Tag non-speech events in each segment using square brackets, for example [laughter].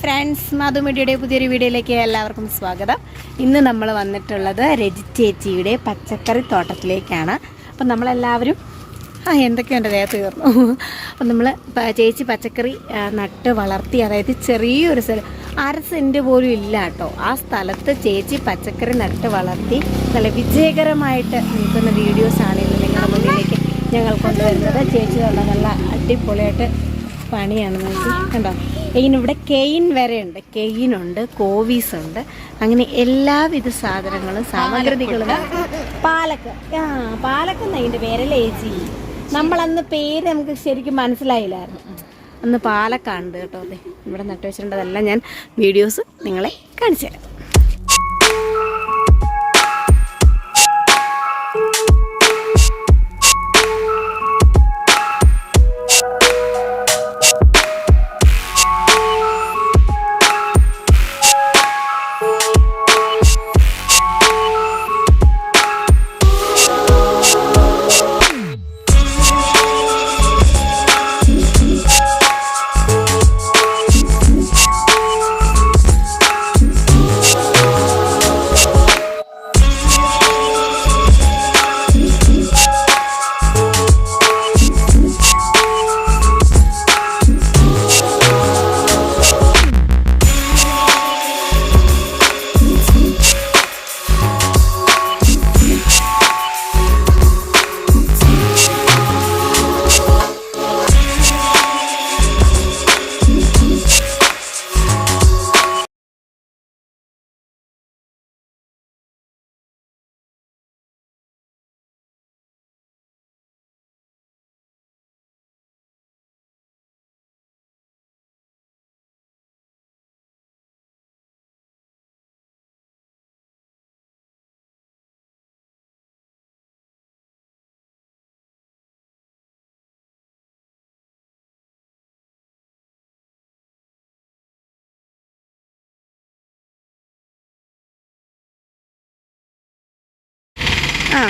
Friends Madhu മീഡിയയുടെ പുതിയൊരു വീഡിയോയിലേക്ക് എല്ലാവർക്കും സ്വാഗതം. ഇന്ന് നമ്മൾ വന്നിട്ടുള്ളത് രജി ചേച്ചിയുടെ പച്ചക്കറി തോട്ടത്തിലേക്കാണ്. അപ്പം നമ്മളെല്ലാവരും ആ എന്തൊക്കെയുണ്ട് ദേഹത്ത് തീർന്നു. അപ്പം നമ്മൾ ചേച്ചി പച്ചക്കറി നട്ട് വളർത്തി അതായത് ചെറിയൊരു സ്ഥലം അര സെന്റ് പോലും ഇല്ല കേട്ടോ. ആ സ്ഥലത്ത് ചേച്ചി പച്ചക്കറി നട്ട് വളർത്തി നല്ല വിജയകരമായിട്ട് നിൽക്കുന്ന വീഡിയോസാണ് ഇന്ന് നിങ്ങളുടെ മുന്നിലേക്ക് ഞങ്ങൾ കൊണ്ടുവരുന്നത്. ചേച്ചി നല്ല അടിപൊളിയായിട്ട് പണിയാണ് നോക്കി കണ്ടോ? ഇതിനിവിടെ കെയിൻ വരെ ഉണ്ട് കെയിനുണ്ട് കോവീസ് ഉണ്ട് അങ്ങനെ എല്ലാവിധ സാധനങ്ങളും സാമഗ്രികളും പാലക്ക്. ആ പാലക്ക് എന്നാ ഇതിന്റെ പേരല്ലേ ചേച്ചി? നമ്മളന്ന് പേര് നമുക്ക് ശരിക്കും മനസ്സിലായില്ലായിരുന്നു. അന്ന് പാലക്കാണ്ട് കേട്ടോ. അതെ ഇവിടെ നട്ടു വെച്ചിട്ടുണ്ടതെല്ലാം ഞാൻ വീഡിയോസ് നിങ്ങളെ കാണിച്ചു തരാം ആ.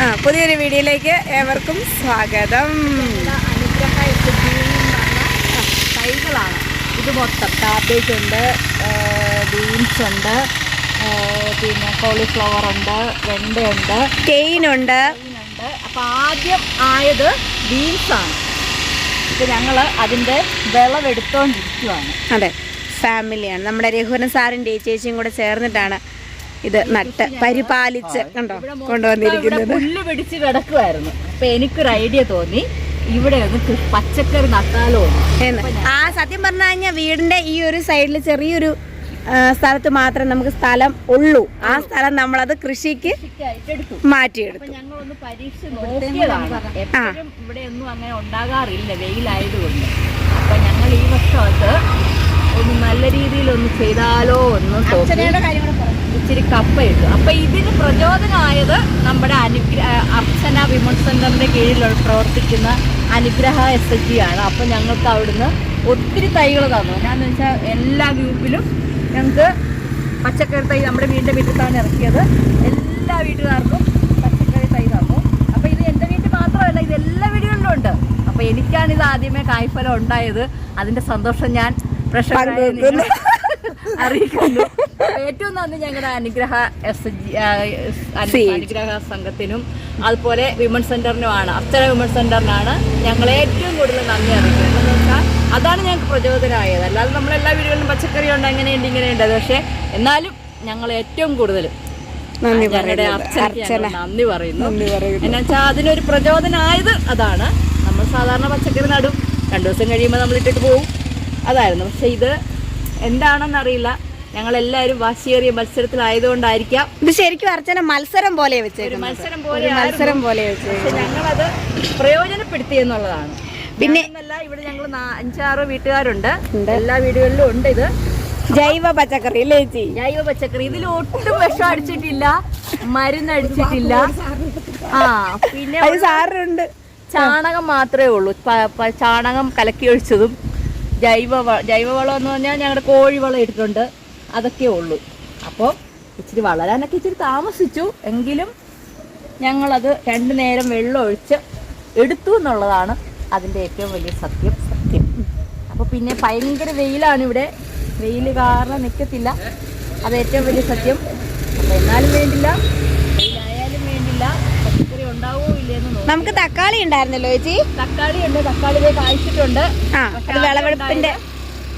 ആ പുതിയൊരു വീഡിയോയിലേക്ക് ഏവർക്കും സ്വാഗതം. അനുഗ്രഹ തൈകളാണ്. ഇത് മൊത്തം കാബേജ് ഉണ്ട് ബീൻസ് ഉണ്ട് പിന്നെ കോളിഫ്ലവർ ഉണ്ട് വെണ്ടയുണ്ട് കെയിനുണ്ട് ഉണ്ട്. അപ്പോൾ ആദ്യം ആയത് ബീൻസാണ് ഇപ്പോൾ ഞങ്ങൾ അതിന്റെ വിളവെടുത്തോണ്ടിരിക്കുവാണ്. അതെ ഫാമിലിയാണ് നമ്മുടെ രഘുവരൻ സാറിന്റെ ചേച്ചിയും കൂടെ ചേർന്നിട്ടാണ് ഇത് നട്ട് പരിപാലിച്ച് കണ്ടോ? കൊണ്ടുവന്നിരിക്കുന്നത്. പുല്ല് പിടിച്ച് കിടക്കുമായിരുന്നു അപ്പൊ എനിക്കൊരു ഐഡിയ തോന്നി. ഇവിടെ ഒന്ന് പച്ചക്കറി നട്ടാലോ ആ സത്യം പറഞ്ഞു കഴിഞ്ഞാൽ വീടിന്റെ ഈ ഒരു സൈഡിൽ ചെറിയൊരു സ്ഥലത്ത് മാത്രമേ നമുക്ക് സ്ഥലം ഉള്ളൂ. ആ സ്ഥലം നമ്മളത് കൃഷിക്ക് മാറ്റിയെടുത്തു. ഞങ്ങളൊന്ന് പരീക്ഷ ഇവിടെ ഒന്നും അങ്ങനെ ഉണ്ടാകാറില്ല വെയിലായതുകൊണ്ട്. അപ്പൊ ഞങ്ങൾ ഈ വർഷം അത് ഒന്ന് നല്ല രീതിയിൽ ഒന്ന് ചെയ്താലോ എന്ന് ഇച്ചിരി കപ്പ ഇട്ടു അപ്പൊ ഇതിന് പ്രചോദനമായത് നമ്മുടെ അനുഗ്രഹ അർച്ചന വിമൺ സെന്ററിന്റെ കീഴിൽ പ്രവർത്തിക്കുന്ന അനുഗ്രഹ എസ് എച്ച് ജി ആണ്. അപ്പൊ ഞങ്ങൾക്ക് അവിടുന്ന് ഒത്തിരി തൈകൾ തന്നു. എന്നാന്ന് വെച്ചാൽ എല്ലാ ഗ്രൂപ്പിലും ഞങ്ങൾക്ക് പച്ചക്കറി തൈ നമ്മുടെ വീടിന്റെ വീട്ടിലാണ് ഇറക്കിയത്. എല്ലാ വീട്ടുകാർക്കും പച്ചക്കറി തൈ തന്നു. അപ്പൊ ഇത് എന്റെ വീട്ടിൽ മാത്രമല്ല ഇത് എല്ലാ വീടുകളിലും ഉണ്ട്. അപ്പൊ എനിക്കാണ് ഇത് ആദ്യമേ കായ്ഫലം ഉണ്ടായത്. അതിന്റെ സന്തോഷം ഞാൻ നിങ്ങളെ അറിയിക്കുന്നു. ഏറ്റവും നന്ദി ഞങ്ങളുടെ അനുഗ്രഹ എസ് ജി അനുഗ്രഹ സംഘത്തിനും അതുപോലെ വിമൺ സെന്ററിനുമാണ് അർച്ചന വിമൺ സെന്ററിനാണ് ഞങ്ങൾ ഏറ്റവും കൂടുതൽ നന്ദി അറിയിക്കുന്നത്. എന്ന് വെച്ചാൽ അതാണ് ഞങ്ങൾക്ക് പ്രചോദനമായത്. അല്ലാതെ നമ്മളെല്ലാ വീടുകളിലും പച്ചക്കറി ഉണ്ട് അങ്ങനെയുണ്ട് ഇങ്ങനെയുണ്ട്. പക്ഷേ എന്നാലും ഞങ്ങൾ ഏറ്റവും കൂടുതൽ നന്ദി പറയുന്നു. നന്ദി പറയുന്നു. എന്നാ വെച്ചാൽ അതിനൊരു പ്രചോദനമായത് അതാണ്. നമ്മൾ സാധാരണ പച്ചക്കറി നടും. രണ്ടു ദിവസം കഴിയുമ്പോൾ നമ്മൾ ഇട്ടിട്ട് പോകും അതായിരുന്നു. പക്ഷെ ഇത് എന്താണെന്നറിയില്ല. ഞങ്ങളെല്ലാവരും വാശിയേറിയ മത്സരത്തിലായതുകൊണ്ടായിരിക്കാം. ഇത് ശരിക്കും അർച്ചന മത്സരം പോലെ ഒരു മത്സരം പോലെ മത്സരം പോലെ പക്ഷെ ഞങ്ങളത് പ്രയോജനപ്പെടുത്തി എന്നുള്ളതാണ്. പിന്നെ- ഇവിടെ ഞങ്ങൾ അഞ്ചാറ് വീട്ടുകാരുണ്ട്. എല്ലാ വീടുകളിലും ഉണ്ട് ഇത്. ജൈവ പച്ചക്കറി അല്ലേ ചേച്ചി? ജൈവ പച്ചക്കറി. ഇതിൽ ഒട്ടും വിഷം അടിച്ചിട്ടില്ല. മരുന്ന് അടിച്ചിട്ടില്ല. ആ പിന്നെ സാറുണ്ട് ചാണകം മാത്രമേ ഉള്ളൂ. ചാണകം കലക്കി ഒഴിച്ചതും. ജൈവ ജൈവവളം എന്ന് പറഞ്ഞാൽ ഞങ്ങളുടെ കോഴിവളം ഇട്ടിട്ടുണ്ട്. അതൊക്കെ ഉള്ളൂ. അപ്പോൾ ഇച്ചിരി വളരാനൊക്കെ ഇച്ചിരി താമസിച്ചു. എങ്കിലും ഞങ്ങളത് രണ്ടു നേരം വെള്ളം ഒഴിച്ച് എടുത്തു എന്നുള്ളതാണ് അതിന്റെ ഏറ്റവും വലിയ സത്യം. സത്യം. അപ്പോൾ പിന്നെ ഭയങ്കര വെയിലാണ് ഇവിടെ. വെയിൽ കാരണം നിൽക്കത്തില്ല അത് ഏറ്റവും വലിയ സത്യം. അപ്പോൾ എന്നാലും വേണ്ടില്ല. വെയിലായാലും വേണ്ടില്ല. നമുക്ക് തക്കാളി ഉണ്ടായിരുന്നല്ലോ ചേച്ചി? തക്കാളി ഉണ്ട്. തക്കാളി കായ്ച്ചിട്ടുണ്ട്. ആ അത് വിളവെടുപ്പിന്റെ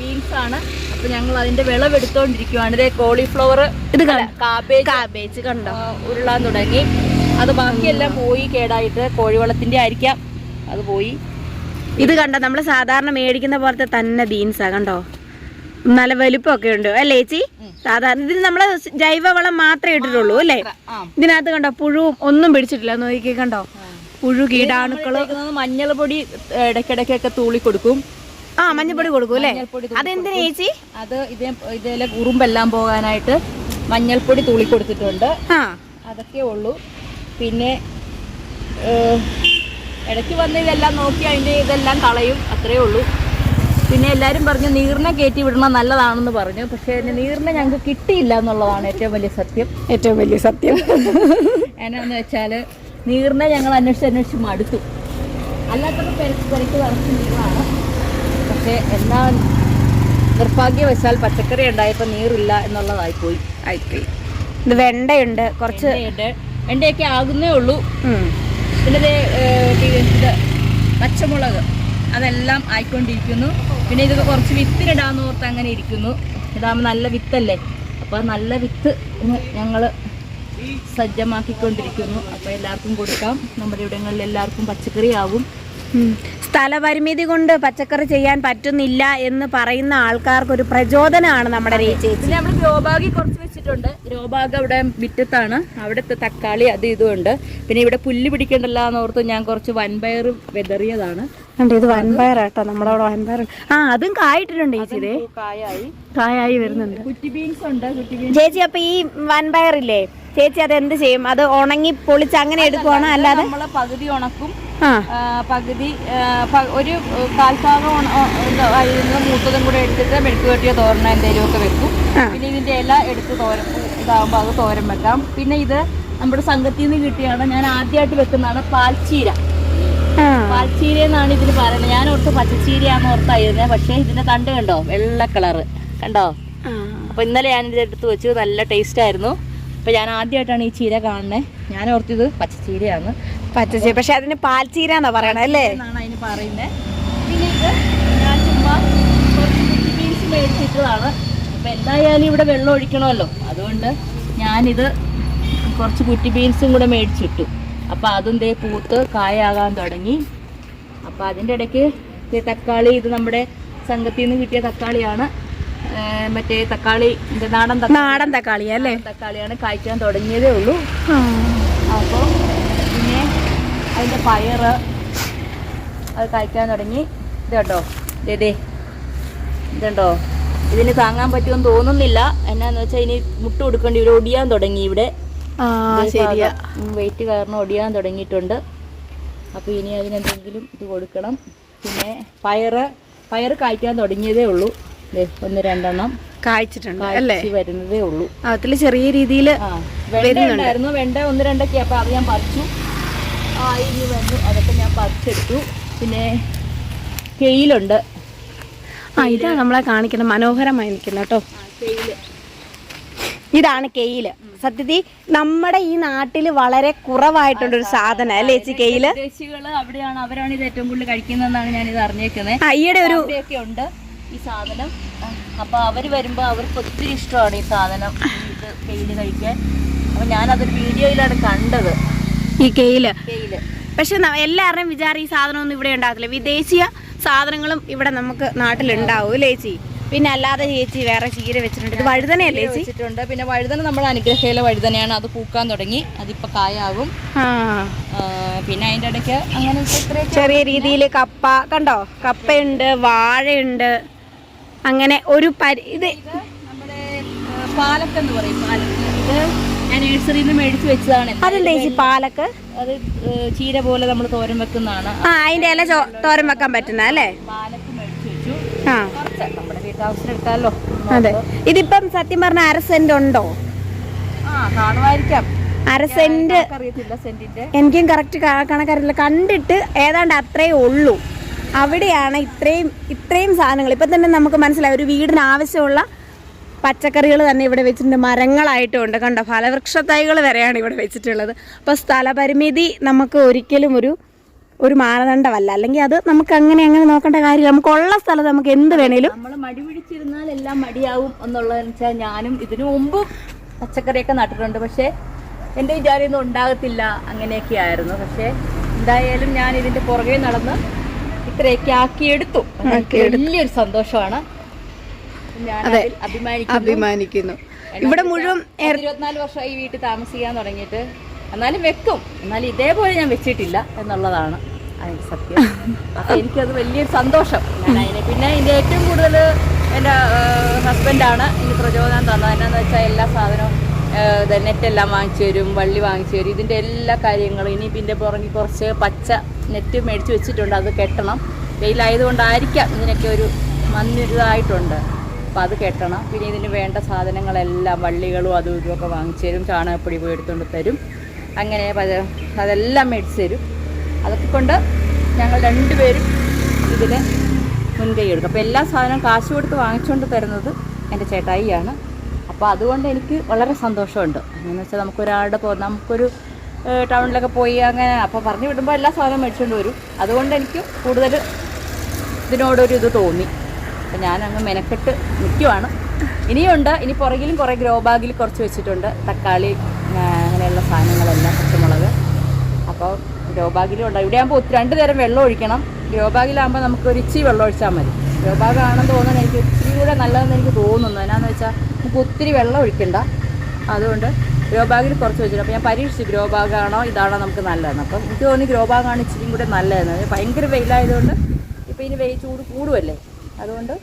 ബീൻസ് ആണ്. അപ്പൊ ഞങ്ങൾ അതിന്റെ വിളവെടുത്തോണ്ടിരിക്കുവാണ്. ഇതേ കോളിഫ്ലവർ ഇത് കാബേജ് കാബേജ് കണ്ടോ? ഉരുളാൻ തുടങ്ങി. അത് ബാക്കിയെല്ലാം പോയി കേടായിട്ട് കോഴിവളത്തിന്റെ ആയിരിക്കാം. അത് പോയി. ഇത് കണ്ടോ? നമ്മൾ സാധാരണ മേടിക്കുന്ന പോലത്തെ തന്നെ ബീൻസാ കണ്ടോ? നല്ല വലിപ്പമൊക്കെ ഉണ്ട്. അല്ലേ ചേച്ചി? സാധാരണ ഇതിന് നമ്മൾ ജൈവവളം മാത്രമേ ഇട്ടിട്ടുള്ളൂ അല്ലേ? ഇതിനകത്ത് കണ്ടോ പുഴുവും ഒന്നും പിടിച്ചിട്ടില്ല. നോക്കി കണ്ടോ? പുഴു കീടാണുക്കൾ. ഇട്ടേക്കുന്നത് മഞ്ഞൾ പൊടി ഇടയ്ക്കിടയ്ക്കൊക്കെ തൂളി കൊടുക്കും. ആ മഞ്ഞൾപ്പൊടി കൊടുക്കും അല്ലേ? മഞ്ഞൾപ്പൊടി അതെന്തിനാ ചേച്ചി? അത് ഇതേ ഇതേ ഉറുമ്പെല്ലാം പോകാനായിട്ട് മഞ്ഞൾപ്പൊടി തൂളി കൊടുത്തിട്ടുണ്ട്. ആ. അതൊക്കെ ഉള്ളൂ. പിന്നെ ഇടയ്ക്ക് വന്ന് ഇതെല്ലാം നോക്കി അതിന്റെ ഇതെല്ലാം കളയും. അത്രേ ഉള്ളൂ. പിന്നെ എല്ലാവരും പറഞ്ഞു നീറിനെ കയറ്റി വിടണം നല്ലതാണെന്ന് പറഞ്ഞു. പക്ഷേ എന്നെ നീറിനെ ഞങ്ങൾക്ക് കിട്ടിയില്ല എന്നുള്ളതാണ് ഏറ്റവും വലിയ സത്യം. ഏറ്റവും വലിയ സത്യം. എന്നാന്ന് വെച്ചാൽ നീറിനെ ഞങ്ങൾ അന്വേഷിച്ച് അന്വേഷിച്ച് മടുത്തു. അല്ലാത്തപ്പോൾ പെരക്ക് നിറച്ച് നീറാണ്. പക്ഷേ എന്നാ നിർഭാഗ്യവശാൽ പച്ചക്കറി ഉണ്ടായപ്പോൾ നീറില്ല എന്നുള്ളതായിപ്പോയി ആയിപ്പോയി. ഇത് വെണ്ടയുണ്ട്. കുറച്ച് വെണ്ടയൊക്കെ ആകുന്നേ ഉള്ളൂ. പിന്നെ ഇത് പച്ചമുളക്. അതെല്ലാം ആയിക്കൊണ്ടിരിക്കുന്നു. പിന്നെ ഇതൊക്കെ കുറച്ച് വിത്തിനിടാന്ന് ഓർത്ത് അങ്ങനെ ഇരിക്കുന്നു. ഇതാകുമ്പോൾ നല്ല വിത്തല്ലേ? അപ്പോൾ നല്ല വിത്ത് ഞങ്ങൾ സജ്ജമാക്കിക്കൊണ്ടിരിക്കുന്നു. അപ്പോൾ എല്ലാവർക്കും കൊടുക്കാം. നമ്മുടെ ഇവിടങ്ങളിൽ എല്ലാവർക്കും പച്ചക്കറി ആവും. സ്ഥലപരിമിതി കൊണ്ട് പച്ചക്കറി ചെയ്യാൻ പറ്റുന്നില്ല എന്ന് പറയുന്ന ആൾക്കാർക്ക് ഒരു പ്രചോദനമാണ് നമ്മുടെ ചേച്ചി. നമ്മൾ ഗ്രോബാഗ് കുറച്ച് വെച്ചിട്ടുണ്ട്. ഗ്രോബാഗ് അവിടെ മുറ്റത്താണ്. അവിടുത്തെ തക്കാളി അത് ഇതും ഉണ്ട്. പിന്നെ ഇവിടെ പുല്ല് പിടിക്കണ്ടല്ലോ എന്നോർത്ത് ഞാൻ കുറച്ച് വൻപയർ വെതറിയതാണ്. കണ്ടോ ഇത് നമ്മുടെ നമ്മളവിടെ വൻപയർ ആ അതും കായിട്ടിട്ടുണ്ട് ചേച്ചി ഇതേ കായായി. വരുന്നുണ്ട്. ഉണ്ട് ചേച്ചി അപ്പൊ ഈ വൻപയറില്ലേ ചേച്ചി അത് എന്ത് ചെയ്യും? അത് ഉണങ്ങി പൊളിച്ച് അങ്ങനെ എടുക്കുവാണോ? അല്ലാതെ? പകുതി ഉണക്കും. പകുതി ഒരു കാൽഭാഗം മൂത്തതും കൂടെ എടുത്തിട്ട് മെഴുക്ക് കെട്ടിയ തോരണ എന്തെങ്കിലും ഒക്കെ വെക്കും പിന്നെ ഇതിന്റെ ഇല എടുത്ത് തോര ഇതാകുമ്പോൾ അത് തോരൻ വെക്കാം. പിന്നെ ഇത് നമ്മുടെ സംഘത്തിൽ നിന്ന് കിട്ടിയാണ്. ഞാൻ ആദ്യമായിട്ട് വെക്കുന്നതാണ് പാൽച്ചീര. ആ. പാൽച്ചീര എന്നാണ് ഇതിന് പറയുന്നത്. ഞാൻ ഓർത്ത് പച്ചച്ചീരയാന്ന് ഓർത്തായിരുന്നത് പക്ഷേ ഇതിന്റെ തണ്ട് കണ്ടോ? വെള്ള കളറ്. കണ്ടോ? അപ്പൊ ഇന്നലെ ഞാൻ ഇത് അടുത്ത് വെച്ചു. നല്ല ടേസ്റ്റ് ആയിരുന്നു. അപ്പൊ ഞാൻ ആദ്യമായിട്ടാണ് ഈ ചീര കാണുന്നത് ഞാൻ ഓർത്തിത് പച്ചച്ചീരയാണ് പച്ചച്ചീര. പക്ഷെ അതിന് പാൽച്ചീര എന്നാ പറയണത് അല്ലേ? എന്നാണ് അതിന് പറയുന്നത് പിന്നെ ഇത് ഞാൻ ചുമ്മാ കുറച്ച് ബീൻസ് മേടിച്ചിട്ടതാണ്. അപ്പോൾ എന്തായാലും ഇവിടെ വെള്ളം ഒഴിക്കണമല്ലോ. അതുകൊണ്ട് ഞാനിത് കുറച്ച് കുറ്റി ബീൻസും കൂടെ മേടിച്ചിട്ടു. അപ്പോൾ അതും ദേ പൂത്ത് കായാകാൻ തുടങ്ങി. അപ്പോൾ അതിന്റെ ഇടയ്ക്ക് തക്കാളി ഇത് നമ്മുടെ സംഘത്തിൽ നിന്ന് കിട്ടിയ തക്കാളിയാണ്. മറ്റേ തക്കാളി നാടൻ നാടൻ തക്കാളി അല്ലേ? തക്കാളിയാണ് കായ്ക്കാൻ തുടങ്ങിയതേ ഉള്ളൂ. അപ്പോൾ പിന്നെ അതിന്റെ പയറ് അത് കായ്ക്കാൻ തുടങ്ങി. ഇത് കണ്ടോ ഇതേ ഇതുണ്ടോ? ഇതിന് താങ്ങാൻ പറ്റുമെന്ന് തോന്നുന്നില്ല. എന്നാന്ന് വെച്ചാൽ ഇനി മുട്ട കൊടുക്കേണ്ടി വരും. ഒടിയാൻ തുടങ്ങി ഇവിടെ. ശരിയാ. വെയിറ്റ് കാരണം ഒടിയാൻ തുടങ്ങിയിട്ടുണ്ട്. അപ്പോൾ ഇനി അതിനെന്തെങ്കിലും ഇത് കൊടുക്കണം. പിന്നെ പയറ് പയറ് കായ്ക്കാൻ തുടങ്ങിയതേ ഉള്ളൂ. ഒന്ന് രണ്ടെണ്ണം കായ്ച്ചിട്ടുണ്ട് അല്ലേ? വരുന്നതേ ഉള്ളൂ. അതിൽ ചെറിയ രീതിയിൽ ആ വെണ്ട ഒന്ന് രണ്ടൊക്കെ അപ്പോൾ അത് ഞാൻ പറിച്ചു. ആ ഇനി വന്നു അതൊക്കെ ഞാൻ പറിച്ചെടുത്തു. പിന്നെ കെയിലുണ്ട്. ആ ഇതാ നമ്മളെ കാണിക്കുന്നത് മനോഹരമായി നിൽക്കുന്ന കേട്ടോ. കെയിൽ. ഇതാണ് കെയിൽ. സത്യത്തിൽ നമ്മുടെ ഈ നാട്ടിൽ വളരെ കുറവായിട്ടുള്ള ഒരു സാധനം അല്ലേ ചേച്ചി കയ്യിൽ വിദേശികൾ അവിടെയാണ് അവരാണ് ഇത് ഏറ്റവും കൂടുതൽ കഴിക്കുന്നതെന്നാണ് ഞാൻ ഇത് അറിഞ്ഞേക്കുന്നത് അയ്യടെ ഈയിടെ ഒരു ഉണ്ട് ഈ സാധനം. അപ്പൊ അവർ വരുമ്പോ അവർക്ക് ഒത്തിരി ഇഷ്ടമാണ് ഈ സാധനം ഈ ഇത് കെയിൽ കഴിക്കാൻ. അപ്പൊ ഞാനതൊരു വീഡിയോയിലാണ് കണ്ടത്. ഈ കെയിൽ കെയിൽ പക്ഷെ എല്ലാവരുടെയും വിചാരം ഈ സാധനമൊന്നും ഇവിടെ ഉണ്ടാകത്തില്ല. വിദേശീയ സാധനങ്ങളും ഇവിടെ നമുക്ക് നാട്ടിലുണ്ടാവും അല്ലേ ചേച്ചി? പിന്നെ അല്ലാതെ ചേച്ചി വേറെ ചീര വെച്ചിട്ടുണ്ട്. ഇത് വഴുതനയല്ലേ ചേച്ചി? വെച്ചിട്ടുണ്ട്. പിന്നെ വഴുതന നമ്മുടെ അനുഗ്രഹയിലെ വഴുതനയാണ്. അത് പൂക്കാൻ തുടങ്ങി. അതിപ്പോ കായാകും പിന്നെ അതിന്റെ ഇടയ്ക്ക് അങ്ങനെ ചെറിയ രീതിയിൽ കപ്പ കണ്ടോ? കപ്പയുണ്ട് വാഴയുണ്ട്. അങ്ങനെ ഒരു പരി ഇത് നമ്മുടെ പാലക്ക് എന്ന് പറയും. പാലക്ക്. ഇത് ഞാൻ നഴ്സറിയിൽ നിന്ന് മേടിച്ച് വെച്ചതാണ്. അതെന്താ ചേച്ചി പാലക്ക്? അത് ചീര പോലെ നമ്മൾ തോരൻ വെക്കുന്നതാണ്. ആ അതിന്റെ ഇല തോരൻ വെക്കാൻ പറ്റുന്ന അല്ലേ? പാലക്ക് മേടിച്ച് വെച്ചു. ആ. എടുക്കാമല്ലോ അതെ. ഇതിപ്പം സത്യം പറഞ്ഞ അര സെന്റ് ഉണ്ടോ? കാണുമായിരിക്കാം. അര സെന്റ് എനിക്കും കറക്റ്റ് കണക്കറിയില്ല കണ്ടിട്ട് ഏതാണ്ട് അത്രേ ഉള്ളൂ. അവിടെയാണ് ഇത്രയും ഇത്രയും സാധനങ്ങൾ. ഇപ്പം തന്നെ നമുക്ക് മനസ്സിലായി. ഒരു വീടിന് ആവശ്യമുള്ള പച്ചക്കറികൾ തന്നെ ഇവിടെ വെച്ചിട്ടുണ്ട്. മരങ്ങളായിട്ടും ഉണ്ട്. കണ്ടോ? ഫലവൃക്ഷ തൈകൾ വരെയാണ് ഇവിടെ വെച്ചിട്ടുള്ളത്. അപ്പോൾ സ്ഥലപരിമിതി നമുക്ക് ഒരിക്കലും ഒരു ഒരു മാനദണ്ഡമല്ല. അല്ലെങ്കിൽ അത് നമുക്ക് അങ്ങനെ അങ്ങനെ നോക്കേണ്ട കാര്യം നമുക്കുള്ള സ്ഥലത്ത് നമുക്ക് എന്ത് വേണേലും നമ്മൾ മടി പിടിച്ചിരുന്നാൽ എല്ലാം മടിയാവും എന്നുള്ളതെന്ന് വെച്ചാൽ ഞാനും ഇതിനു മുമ്പും പച്ചക്കറിയൊക്കെ നട്ടിട്ടുണ്ട്. പക്ഷേ എന്റെ വിചാരമൊന്നും ഉണ്ടാകത്തില്ല അങ്ങനെയൊക്കെ ആയിരുന്നു. പക്ഷേ എന്തായാലും ഞാൻ ഇതിന്റെ പുറകെ നടന്ന് ഇത്രയൊക്കെ ആക്കിയെടുത്തു. എടുത്തു വലിയൊരു സന്തോഷമാണ്. അഭിമാനിക്കുന്നു. ഇവിടെ മുഴുവൻ പത്ത് ഇരുപത്തിനാല് വർഷമായി വീട്ടിൽ താമസിക്കാൻ തുടങ്ങിയിട്ട് എന്നാലും വെക്കും. എന്നാലും ഇതേപോലെ ഞാൻ വെച്ചിട്ടില്ല എന്നുള്ളതാണ് അതിന്റെ സത്യം. അപ്പൊ എനിക്കത് വലിയൊരു സന്തോഷം. ഞാൻ അതിനെ പിന്നെ ഇതിന്റെ ഏറ്റവും കൂടുതൽ എന്റെ ഹസ്ബൻഡാണ് എനിക്ക് പ്രചോദനം തന്നത്. എന്നാന്ന് വെച്ചാൽ എല്ലാ സാധനവും നെറ്റെല്ലാം വാങ്ങിച്ചു തരും വള്ളി വാങ്ങിച്ചു തരും. ഇതിന്റെ എല്ലാ കാര്യങ്ങളും ഇനി ഇതിന്റെ പുറകിൽ കുറച്ച് പച്ച നെറ്റ് മേടിച്ച് വെച്ചിട്ടുണ്ട്. അത് കെട്ടണം. വെയിലായതുകൊണ്ടായിരിക്കാം ഇതിനൊക്കെ ഒരു മഞ്ഞിതായിട്ടുണ്ട്. അപ്പോൾ അത് കെട്ടണം. പിന്നെ ഇതിന് വേണ്ട സാധനങ്ങളെല്ലാം വള്ളികളും അതും ഇതുമൊക്കെ വാങ്ങിച്ചു തരും. ചാണകപ്പൊടി പോയി എടുത്തുകൊണ്ട് തരും. അങ്ങനെ അതെല്ലാം മേടിച്ച് തരും. അതൊക്കെ കൊണ്ട് ഞങ്ങൾ രണ്ടുപേരും ഇതിന് മുൻകൈ എടുക്കും. അപ്പോൾ എല്ലാ സാധനവും കാശ് കൊടുത്ത് വാങ്ങിച്ചുകൊണ്ട് തരുന്നത് എന്റെ ചേട്ടായിയാണ്. അപ്പോൾ അതുകൊണ്ട് എനിക്ക് വളരെ സന്തോഷമുണ്ട്. എന്നു വെച്ചാൽ നമുക്കൊരാളുടെ പോ നമുക്കൊരു ടൗണിലൊക്കെ പോയി അങ്ങനെ അപ്പോൾ പറഞ്ഞു വിടുമ്പോൾ എല്ലാ സാധനവും മേടിച്ചുകൊണ്ട് വരും. അതുകൊണ്ട് എനിക്ക് കൂടുതൽ ഇതിനോടൊരു ഇത് തോന്നി. അപ്പം ഞാനങ്ങ് മെനക്കെട്ട് നിൽക്കുവാണ് ഇനിയുണ്ട്. ഇനി പുറകിലും കുറേ ഗ്രോ ബാഗിൽ കുറച്ച് വെച്ചിട്ടുണ്ട്. തക്കാളി അങ്ങനെയുള്ള സാധനങ്ങളെല്ലാം പച്ചമുളക്. അപ്പോൾ ഗ്രോ ബാഗിലും ഉണ്ട്. ഇവിടെ ആകുമ്പോൾ ഒത്തിരി രണ്ട് നേരം വെള്ളം ഒഴിക്കണം. ഗ്രോ ബാഗിലാകുമ്പോൾ നമുക്ക് ഒരു ഇച്ചിരി വെള്ളം ഒഴിച്ചാൽ മതി. ഗ്രോ ബാഗ് ആണെന്ന് തോന്നുന്നത് എനിക്ക് ഇച്ചിരി കൂടെ നല്ലതെന്ന് എനിക്ക് തോന്നുന്നു. എന്നാന്ന് വെച്ചാൽ നമുക്ക് ഒത്തിരി വെള്ളം ഒഴിക്കണ്ട. അതുകൊണ്ട് ഗ്രോ ബാഗിൽ കുറച്ച് വെച്ചിട്ട് അപ്പോൾ ഞാൻ പരീക്ഷിച്ചു ഗ്രോ ബാഗാണോ ഇതാണോ നമുക്ക് നല്ലതെന്ന്. അപ്പം എനിക്ക് തോന്നി ഗ്രോ ബാഗാണ് ഇച്ചിരി കൂടെ നല്ലതെന്ന്. ഭയങ്കര വെയിലായതുകൊണ്ട് ഇപ്പോൾ ഇനി വെയിൽ ചൂട് കൂടുമല്ലേ അതുകൊണ്ട്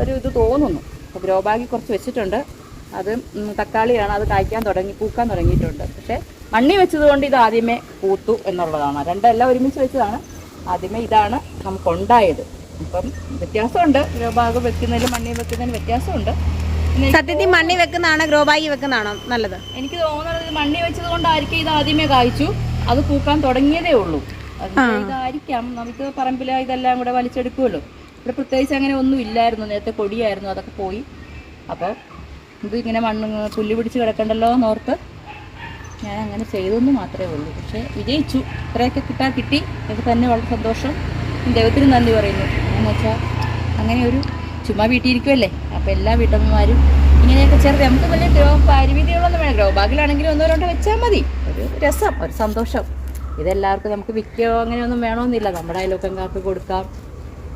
ഒരു ഇത് തോന്നുന്നു. അപ്പോൾ ഗ്രോ ബാഗിൽ കുറച്ച് വെച്ചിട്ടുണ്ട്. അത് തക്കാളിയാണ് അത് കായ്ക്കാൻ തുടങ്ങി പൂക്കാൻ തുടങ്ങിയിട്ടുണ്ട്. പക്ഷേ മണ്ണി വെച്ചതുകൊണ്ട് ഇത് ആദ്യമേ പൂത്തു എന്നുള്ളതാണ്. രണ്ടെല്ലാം ഒരുമിച്ച് വെച്ചതാണ്. ആദ്യമേ ഇതാണ് നമുക്കുണ്ടായത്. അപ്പം വ്യത്യാസമുണ്ട്. ഗ്രോ ബാഗ് വെക്കുന്നതിലും മണ്ണി വെക്കുന്നതിന് വ്യത്യാസമുണ്ട്. സത്യത്തിൽ മണ്ണി വെക്കുന്നതാണോ ഗ്രോ ബാഗ് വെക്കുന്നതാണോ നല്ലത്. എനിക്ക് തോന്നുന്നത് മണ്ണി വെച്ചത് കൊണ്ടായിരിക്കും ഇത് ആദ്യമേ കായ്ച്ചു. അത് പൂക്കാൻ തുടങ്ങിയതേ ഉള്ളൂ. ഇതായിരിക്കാം. നമുക്ക് പറമ്പില ഇതെല്ലാം കൂടെ വലിച്ചെടുക്കുമല്ലോ. ഇവിടെ പ്രത്യേകിച്ച് അങ്ങനെ ഒന്നും ഇല്ലായിരുന്നു. നേരത്തെ കൊടിയായിരുന്നു. അതൊക്കെ പോയി. അപ്പോൾ ഇത് ഇങ്ങനെ മണ്ണ് പുല്ല് പിടിച്ച് കിടക്കണ്ടല്ലോ എന്നോർത്ത്. ഞാൻ അങ്ങനെ ചെയ്തെന്ന് മാത്രമേ ഉള്ളൂ. പക്ഷേ വിജയിച്ചു. ഇത്രയൊക്കെ കിട്ടാൻ കിട്ടി. എനിക്ക് തന്നെ വളരെ സന്തോഷം. ദൈവത്തിന് നന്ദി പറയുന്നു. എന്ന് വെച്ചാൽ അങ്ങനെ ഒരു ചുമ്മാ വീട്ടിയിരിക്കുമല്ലേ അപ്പോൾ എല്ലാ വീട്ടമ്മമാരും ഇങ്ങനെയൊക്കെ ചേർത്ത് നമുക്ക് വലിയ ഗ്രോ പരിമിതികളൊന്നും വേണം ഗ്രോ ബാഗിലാണെങ്കിലും ഒന്നോ രണ്ടോ വെച്ചാൽ മതി. ഒരു രസം ഒരു സന്തോഷം. ഇതെല്ലാവർക്കും നമുക്ക് വിൽക്കുകയോ അങ്ങനെയൊന്നും വേണമെന്നില്ല നമ്മുടെ അയൽവക്കംകാർക്ക് കൊടുക്കാം.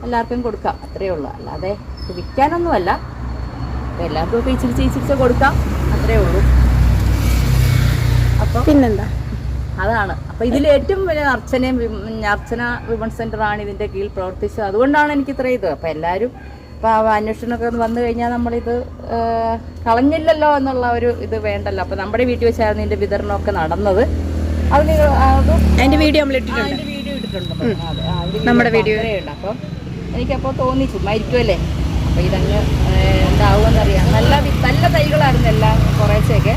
എല്ലാവർക്കും കൊടുക്കാം. അത്രയേ ഉള്ളൂ. അല്ലാതെ വിൽക്കാനൊന്നുമല്ല. അപ്പോൾ എല്ലാവർക്കും ഒക്കെ ഇച്ചിരി ഇച്ചിരിച്ച് കൊടുക്കാം. അത്രേ ഉള്ളൂ. അപ്പോൾ പിന്നെന്താ? അതാണ്. അപ്പൊ ഇതിൽ ഏറ്റവും വലിയ അർച്ചനയും അർച്ചന വിമൺ സെന്റർ ആണ് ഇതിന്റെ കീഴിൽ പ്രവർത്തിച്ചത്. അതുകൊണ്ടാണ് എനിക്ക് ഇത്ര ഇത്. അപ്പൊ എല്ലാരും ഇപ്പൊ ആ അന്വേഷണമൊക്കെ വന്നു കഴിഞ്ഞാൽ നമ്മളിത് കളഞ്ഞില്ലല്ലോ എന്നുള്ള ഒരു ഇത് വേണ്ടല്ലോ. അപ്പൊ നമ്മുടെ വീട്ടിൽ വെച്ചായിരുന്നു ഇതിന്റെ വിതരണമൊക്കെ നടന്നത്. അതും അതിന്റെ വീഡിയോ നമ്മൾ ഇട്ടിട്ടുണ്ട്. വീഡിയോ ഇട്ടിട്ടുണ്ട് നമ്മുടെ വീഡിയോ വീഡിയോ. ഉണ്ട് അപ്പം എനിക്കപ്പോൾ തോന്നി ചുമ്മാ ഇരിക്കുമല്ലേ അപ്പോൾ ഇതങ്ങ് ഏഹ്, എന്താവുമെന്നറിയാം നല്ല നല്ല തൈകളായിരുന്നു എല്ലാം കുറേശ്ശെയൊക്കെ.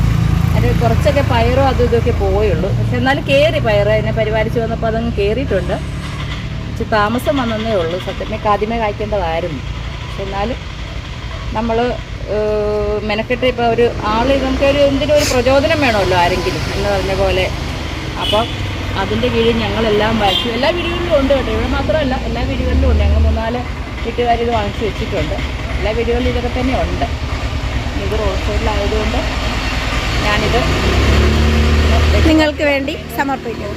അതിന് കുറച്ചൊക്കെ പയറും അതും ഇതൊക്കെ പോയുള്ളൂ പക്ഷെ എന്നാലും കയറി പയറ് അതിനെ പരിപാലിച്ച് വന്നപ്പോൾ അതങ്ങ് കയറിയിട്ടുണ്ട് പക്ഷെ താമസം വന്നതേ ഉള്ളൂ. സത്യമേ ആദ്യമേ കായ്ക്കേണ്ടതായിരുന്നു. പക്ഷെ എന്നാലും നമ്മൾ മെനക്കെട്ട് ഇപ്പോൾ ഒരു ആൾ നമുക്കൊരു എന്തിനും ഒരു പ്രചോദനം വേണമല്ലോ ആരെങ്കിലും എന്ന് പറഞ്ഞ പോലെ. അപ്പം അതിന്റെ കീഴിൽ ഞങ്ങളെല്ലാം വായിച്ചു എല്ലാ വീടുകളിലും ഉണ്ട് കേട്ടോ. ഇവിടെ മാത്രമല്ല എല്ലാ വീടുകളിലും ഉണ്ട്. ഞങ്ങൾ മൂന്നാൽ വീട്ടുകാരിത് വാങ്ങിച്ചു വെച്ചിട്ടുണ്ട്. എല്ലാ വീടുകളിലും ഇതൊക്കെ തന്നെ ഉണ്ട് ഇത് റോഡ് സൈഡിലായതുകൊണ്ട് ഞാനിത് നിങ്ങൾക്ക് വേണ്ടി സമർപ്പിക്കുന്നു.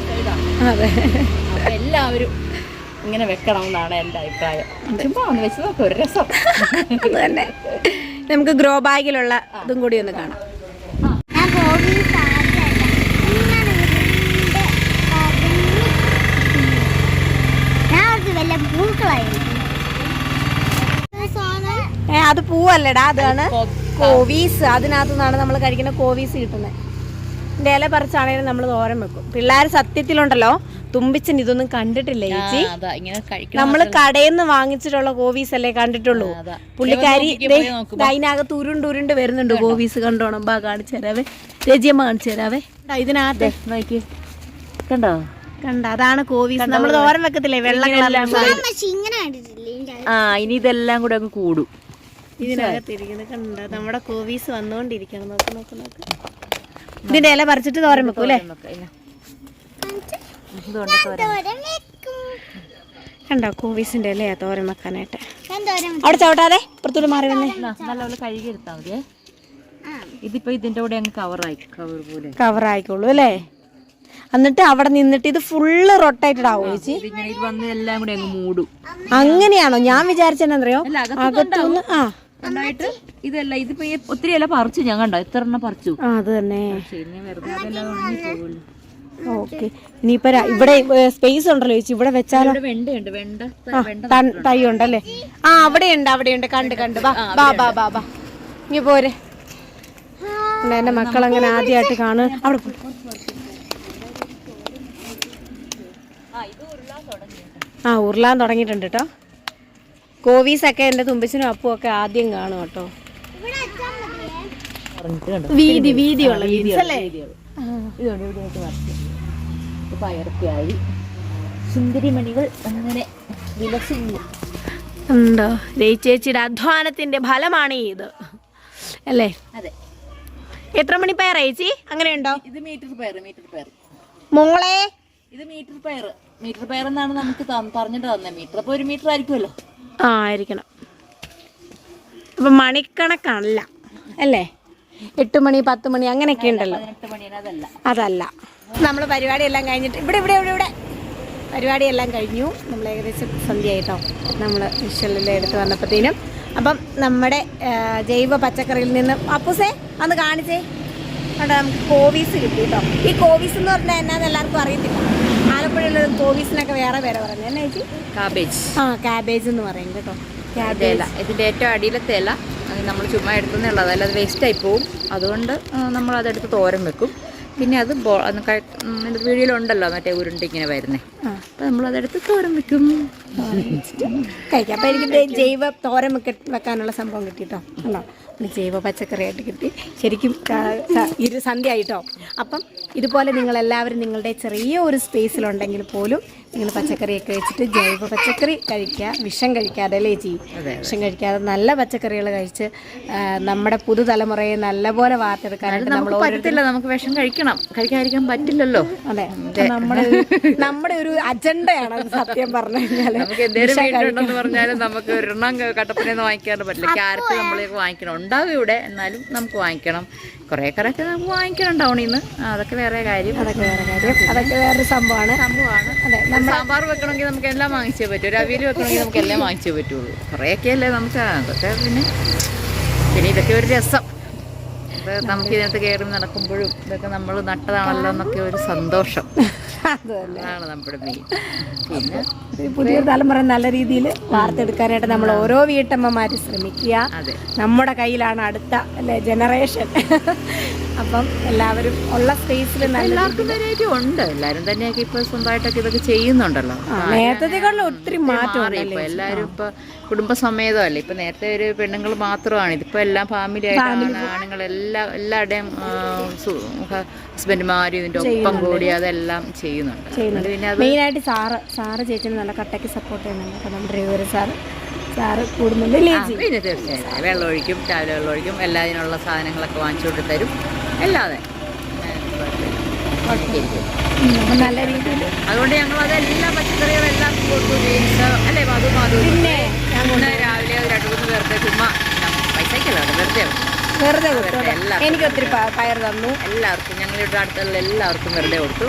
അതെ. എല്ലാവരും ഇങ്ങനെ വെക്കണമെന്നാണ് എന്റെ അഭിപ്രായം. ചുമ്മാ ഒന്ന് വെച്ച് നോക്കാം ഒരു രസം. അത് തന്നെ. നമുക്ക് ഗ്രോ ബാഗിലുള്ള ഇതും കൂടി ഒന്ന് കാണാം ഞാൻ പോലീസ് ആദ്യമല്ല ഇങ്ങനെ ഉരുണ്ട് പതുങ്ങി ഞാൻ അത് വല്ല പൂക്കളായിരിക്കും സാധനം ഏ അത് പൂവല്ലടാ അതാണ് കോവീസ്. അതിനകത്ത് നിന്നാണ് നമ്മൾ കഴിക്കുന്ന കോവീസ് കിട്ടുന്നത് ഇല പറിച്ചാണെങ്കിലും നമ്മൾ തോരൻ വെക്കും. പിള്ളേർ സത്യത്തിലുണ്ടല്ലോ തുമ്പിച്ചൻ ഇതൊന്നും കണ്ടിട്ടില്ല ചേച്ചി? അതാ ഇങ്ങനെ കഴിക്കണം നമ്മൾ കടയിൽ നിന്ന് വാങ്ങിച്ചിട്ടുള്ള കോവീസ് അല്ലേ കണ്ടിട്ടുള്ളൂ? പുള്ളിക്കാരി അതിനകത്ത് ഉരുണ്ട് ഉരുണ്ട് വരുന്നുണ്ട് കോവീസ് കണ്ടോണം. ബാ കാണിച്ചു തരാവേ. രജിയമ്മ കാണിച്ചു തരാവേ. ഇതിനകത്ത്. നോക്കി കണ്ടോ? കണ്ട? അതാണ് കോവീസ്. നമ്മൾ തോരൻ വെക്കത്തില്ലേ? വെള്ള കണ്ടിട്ടില്ലേ? ആ ഇനി ഇതെല്ലാം കൂടെ അങ്ങ് കൂടും. ഇതിനകത്തിരിക്കുന്നത് കണ്ടോ? നമ്മുടെ കോവീസ് വന്നുകൊണ്ടിരിക്കണം നോക്ക് നോക്ക് നോക്ക്. ഇതിന്റെ ഇല പറിച്ചിട്ട് തോരൻ വെക്കും അല്ലേ കണ്ടോ കോവീസിന്റെ ഇലയാ തോരൻ വെക്കാനായിട്ട്. ഞാൻ തോരൻ വെക്കും. അവിടെ ചവിട്ടാതെ പുറത്തോട്ട് മാറി വന്നേ. നല്ലപോലെ കഴുകി എടുത്താൽ മതിയേ. ഇതിപ്പോ ഇതിന്റെ കൂടെ അങ്ങ് കവറായി കവർ പോലെ. കവർ ആയിക്കോളൂ അല്ലേ? എന്നിട്ട് അവിടെ നിന്നിട്ട് ഇത് ഫുള്ള് റൊട്ടേറ്റഡ് ആവും ചേച്ചി? ഇത് വന്ന് എല്ലാം കൂടെ അങ്ങ് മൂടും. അങ്ങനെയാണോ? ഞാൻ വിചാരിച്ചെന്നറിയോ അകത്തുനിന്ന് ആ. ഉണ്ടായിട്ട് ഇതല്ല ഇതിപ്പോ ഒത്തിരി ഇല പറിച്ചു ഞാൻ കണ്ടോ? എത്ര എണ്ണം പറിച്ചു അത് തന്നെ. ഓക്കെ. ഇനിയിപ്പോ ഇവിടെ സ്പേസ് ഉണ്ടല്ലോ ചേച്ചി. ഇവിടെ വെച്ചാലോ? വെണ്ടയുണ്ട് വെണ്ട അവിടെ തൈ ഉണ്ടല്ലേ? ആ അവിടെയുണ്ട് അവിടെയുണ്ട്. കണ്ട് കണ്ട്. വാ ബാ ബാ ബാ ബാ ഇനി പോരെ. എന്റെ മക്കൾ അങ്ങനെ ആദ്യമായിട്ട് കാണു അവിടെ. ആ ഉരുളാൻ തുടങ്ങിയിട്ടുണ്ട് കേട്ടോ. കോവീസൊക്കെ എന്റെ തുമ്പച്ചനും അപ്പും ഒക്കെ ആദ്യം കാണും കേട്ടോ. വീതി വീതിയുള്ള വീതി അല്ലേ? ഇതുകൊണ്ട് ഇവിടെയൊക്കെ പയർക്കായി സുന്ദരിമണികൾ അങ്ങനെ വിലസുന്നു. ഉണ്ടോ? ചേച്ചിയുടെ അധ്വാനത്തിന്റെ ഫലമാണ് ഇത്. അല്ലേ? അതെ. എത്ര മണി പയർ ചേച്ചി? അങ്ങനെയുണ്ടോ ഇത് മീറ്റർ പയർ മീറ്റർ പയർ മോളെ? ഇത് മീറ്റർ പയർ മീറ്റർ പയർ എന്നാണ് നമുക്ക് പറഞ്ഞിട്ട് തന്നെ. മീറ്റർ അപ്പോൾ ഒരു മീറ്റർ ആയിരിക്കുമല്ലോ ആയിരിക്കണം. അപ്പൊ മണിക്കണക്കാണല്ല അല്ലേ? എട്ട് മണി പത്ത് മണി അങ്ങനെയൊക്കെ ഉണ്ടല്ലോ. അതല്ല. നമ്മൾ പരിപാടിയെല്ലാം കഴിഞ്ഞിട്ട് ഇവിടെ ഇവിടെ ഇവിടെ ഇവിടെ. പരിപാടിയെല്ലാം കഴിഞ്ഞു. നമ്മൾ ഏകദേശം സന്ധ്യയായിട്ടോ. നമ്മൾ വിശ്വലിന്റെ എടുത്ത് വന്നപ്പോഴത്തേനും. അപ്പം നമ്മുടെ ജൈവ പച്ചക്കറിയിൽ നിന്ന് അപ്പൂസേ അന്ന് കാണിച്ചേ. കണ്ടോ നമുക്ക് കോവീസ് കിട്ടി കേട്ടോ. ഈ കോവീസ് എന്ന് പറഞ്ഞാൽ എന്നാന്ന് എല്ലാവർക്കും അറിയത്തില്ല. ആലപ്പുഴയിൽ കോവീസിനൊക്കെ വേറെ പേരെ പറഞ്ഞു എന്നാ ചേച്ചി? കാബേജ് ആ കാബേജ് എന്ന് പറയും കേട്ടോ. ഇല. ഇതിന്റെ ഏറ്റവും അടിയിലത്തെ ഇല. നമ്മൾ ചുമ്മാ എടുത്തതേ ഉള്ളത് അല്ല അത് വേസ്റ്റ് ആയി പോവും. അതുകൊണ്ട് നമ്മൾ അതെടുത്ത് തോരൻ വെക്കും. പിന്നെ അത് വീഡിയോയിലുണ്ടല്ലോ മറ്റേ ഉരുണ്ട ഇങ്ങനെ വരുന്നേ. അപ്പം നമ്മൾ അതെടുത്ത് തോരൻ വെക്കും. കഴിക്കാം. അപ്പം എനിക്ക് ജൈവ തോരം വെക്കാനുള്ള സംഭവം കിട്ടി കേട്ടോ. അല്ലോ ഒരു ജൈവ പച്ചക്കറിയായിട്ട് കിട്ടി. ശരിക്കും ഇരു സന്ധ്യ ആയിട്ടോ അപ്പം ഇതുപോലെ നിങ്ങളെല്ലാവരും നിങ്ങളുടെ ചെറിയ ഒരു സ്പേസിലുണ്ടെങ്കിൽ പോലും നിങ്ങൾ പച്ചക്കറിയൊക്കെ വെച്ചിട്ട് ജൈവ പച്ചക്കറി കഴിക്കുക വിഷം കഴിക്കാതെ അല്ലേ ചെയ്യും വിഷം കഴിക്കാതെ നല്ല പച്ചക്കറികൾ കഴിച്ച് നമ്മുടെ പുതുതലമുറയെ നല്ലപോലെ വാർത്തെടുക്കാനായിട്ട് നമ്മൾ പറ്റത്തില്ല നമുക്ക് വിഷം കഴിക്കണം. കഴിക്കാതിരിക്കാൻ പറ്റില്ലല്ലോ. അതെ. നമ്മുടെ [laughs] നമ്മുടെ ഒരു അജണ്ടയാണ് സത്യം പറഞ്ഞു കഴിഞ്ഞാൽ നമുക്ക് പറഞ്ഞാലും നമുക്ക് ഒരെണ്ണം കട്ടപ്പനയിൽ വാങ്ങിക്കാണ്ട് പറ്റില്ല. ക്യാരറ്റ് നമ്മളേക്ക് വാങ്ങിക്കണം. ഉണ്ടാവും ഇവിടെ എന്നാലും നമുക്ക് വാങ്ങിക്കണം. കുറേ കറൊക്കെ നമുക്ക് വാങ്ങിക്കണം ടൗണിൽ നിന്ന്. അതൊക്കെ വേറെ കാര്യം. അതൊക്കെ വേറെ കാര്യം. അതൊക്കെ വേറൊരു സംഭവമാണ്. സംഭവമാണ്. അതെ സാമ്പാർ വെക്കണമെങ്കിൽ നമുക്ക് എല്ലാം വാങ്ങിച്ചേ പറ്റൂ. ഒരു അവിയൽ വെക്കണമെങ്കിൽ നമുക്ക് എല്ലാം വാങ്ങിച്ചേ പറ്റുള്ളൂ. കുറേയൊക്കെ അല്ലേ നമുക്ക് അതൊക്കെ പിന്നെ പിന്നെ ഇതൊക്കെ ഒരു രസം. നമുക്ക് ഇതിനകത്ത് കയറി നടക്കുമ്പോഴും ഇതൊക്കെ നമ്മൾ നട്ടതാണല്ലോ എന്നൊക്കെ ഒരു സന്തോഷം. അതാണ് നമ്മുടെ മെയിൻ പിന്നെ? ഈ പുതിയ തലമുറ നല്ല രീതിയിൽ വാർത്തെടുക്കാനായിട്ട് നമ്മൾ ഓരോ വീട്ടമ്മമാര് ശ്രമിക്കുക. നമ്മുടെ കയ്യിലാണ് അടുത്ത അല്ലേ ജനറേഷൻ അപ്പം എല്ലാവരും ഉള്ള സ്പേസിൽ എല്ലാവർക്കും വെറൈറ്റി ഉണ്ട്. എല്ലാവരും തന്നെയൊക്കെ ഇപ്പൊ സ്വന്തമായിട്ടൊക്കെ ഇതൊക്കെ ചെയ്യുന്നുണ്ടല്ലോ. നേരത്തെ ഒത്തിരി മാറ്റം എല്ലാരും ഇപ്പൊ എല്ലാവരും ഇപ്പൊ കുടുംബസമേതമല്ലേ. ഇപ്പൊ നേരത്തെ ഒരു പെണ്ണുങ്ങൾ മാത്രമാണ്. ഇതിപ്പോ എല്ലാം ഫാമിലി ആയിട്ടാണ് ആണുങ്ങൾ എല്ലാ എല്ലാവരുടെയും ഹസ്ബൻഡുമാരും ഇതിന്റെ ഒപ്പം കൂടി അതെല്ലാം ചെയ്യുന്നുണ്ട്. മെയിനായിട്ട് സാറ് സാറ് ചേച്ചിന് നല്ല കട്ടയ്ക്ക് സപ്പോർട്ട് ചെയ്യുന്നുണ്ട്. അപ്പം നമ്മുടെ ഡ്രൈവർ സാറ് സാറ് കൂടുന്നുണ്ട്. പിന്നെ തീർച്ചയായും വെള്ളം ഒഴിക്കും രാവിലെ വെള്ളം ഒഴിക്കും എല്ലാത്തിനുള്ള സാധനങ്ങളൊക്കെ വാങ്ങിച്ചു കൊണ്ട് തരും. അല്ലാതെ നല്ല രീതിയിൽ അതുകൊണ്ട് ഞങ്ങൾ അതെല്ലാം പച്ചക്കറികളും എല്ലാം കൊടുത്തു ബീൻസ് അല്ലേ മധു? മധു പിന്നെ രാവിലെ രണ്ടു മൂന്ന് പേർക്ക് ചുമ്മാ വെറുതെ വെറുതെ എനിക്ക് ഒത്തിരി പയർ തന്നു. എല്ലാവർക്കും ഞങ്ങളുടെ അടുത്തുള്ള എല്ലാവർക്കും വെറുതെ കൊടുത്തു.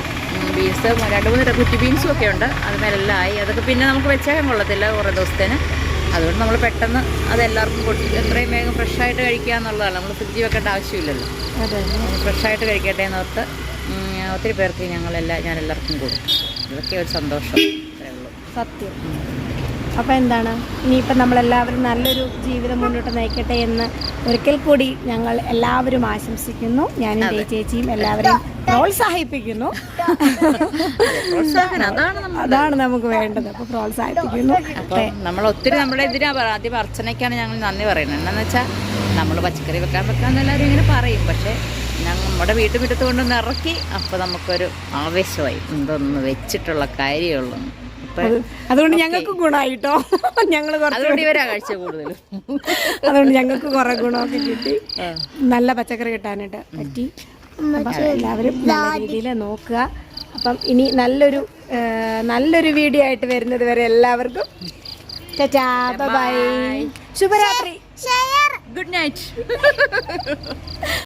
ബീൻസ് രണ്ട് മൂന്ന് കുറ്റി ബീൻസും ഒക്കെ ഉണ്ട്. അതുമേലെല്ലാം ആയി. അതൊക്കെ പിന്നെ നമുക്ക് വെച്ചേക്കാൻ കൊള്ളത്തില്ല കുറേ ദിവസത്തേന്. അതുകൊണ്ട് നമ്മൾ പെട്ടെന്ന് അതെല്ലാവർക്കും കൊടുത്ത് എത്രയും വേഗം ഫ്രഷായിട്ട് കഴിക്കുക എന്നുള്ളതാണ് നമ്മൾ ഫ്രിഡ്ജ് വെക്കേണ്ട ആവശ്യമില്ലല്ലോ. അതെ ഫ്രഷായിട്ട് കഴിക്കട്ടെ എന്ന് ഓർത്ത് ഒത്തിരി പേർക്ക് ഞങ്ങളെല്ലാം ഞാൻ എല്ലാവർക്കും കൊടുക്കും. ഇതൊക്കെ ഒരു സന്തോഷം. അത്രേ ഉള്ളൂ. സത്യം. അപ്പം എന്താണ്? ഇനിയിപ്പം നമ്മളെല്ലാവരും നല്ലൊരു ജീവിതം മുന്നോട്ട് നയിക്കട്ടെ എന്ന് ഒരിക്കൽ കൂടി ഞങ്ങൾ എല്ലാവരും ആശംസിക്കുന്നു. ഞാനും ചേച്ചിയും എല്ലാവരെയും പ്രോത്സാഹിപ്പിക്കുന്നു. അതാണ് നമുക്ക് വേണ്ടത്. അപ്പോൾ പ്രോത്സാഹിപ്പിക്കുന്നു. അപ്പോൾ നമ്മൾ ഒത്തിരി നമ്മുടെ ഇതിനാ ആദ്യം അർച്ചനയ്ക്കാണ് ഞങ്ങൾ നന്ദി പറയുന്നത്. എന്താണെന്ന് വെച്ചാൽ നമ്മൾ പച്ചക്കറി വെക്കാൻ വെക്കാന്ന് എല്ലാവരും ഇങ്ങനെ പറയും. പക്ഷേ ഞങ്ങൾ നമ്മുടെ വീട്ടുമുറ്റത്ത് കൊണ്ടൊന്ന് ഇറക്കി അപ്പോൾ നമുക്കൊരു ആവേശമായി. എന്തൊന്ന് വെച്ചിട്ടുള്ള കാര്യമുള്ളൂ. അതുകൊണ്ട് ഞങ്ങൾക്ക് ഗുണമായിട്ടോ ഞങ്ങൾ കാഴ്ച അതുകൊണ്ട് ഇവരാ കഴിച്ച കൂടുതലും. അതുകൊണ്ട് ഞങ്ങൾക്ക് കുറെ ഗുണമൊക്കെ കിട്ടി. നല്ല പച്ചക്കറി കിട്ടാനായിട്ട് പറ്റി. അപ്പം എല്ലാവരും നല്ല രീതിയിൽ നോക്കുക. അപ്പം ഇനി നല്ലൊരു നല്ലൊരു വീഡിയോ ആയിട്ട് വരുന്നത് വരെ എല്ലാവർക്കും. ചാ ബൈ ശുഭരാത്രി. ഷെയർ. Good night. [laughs]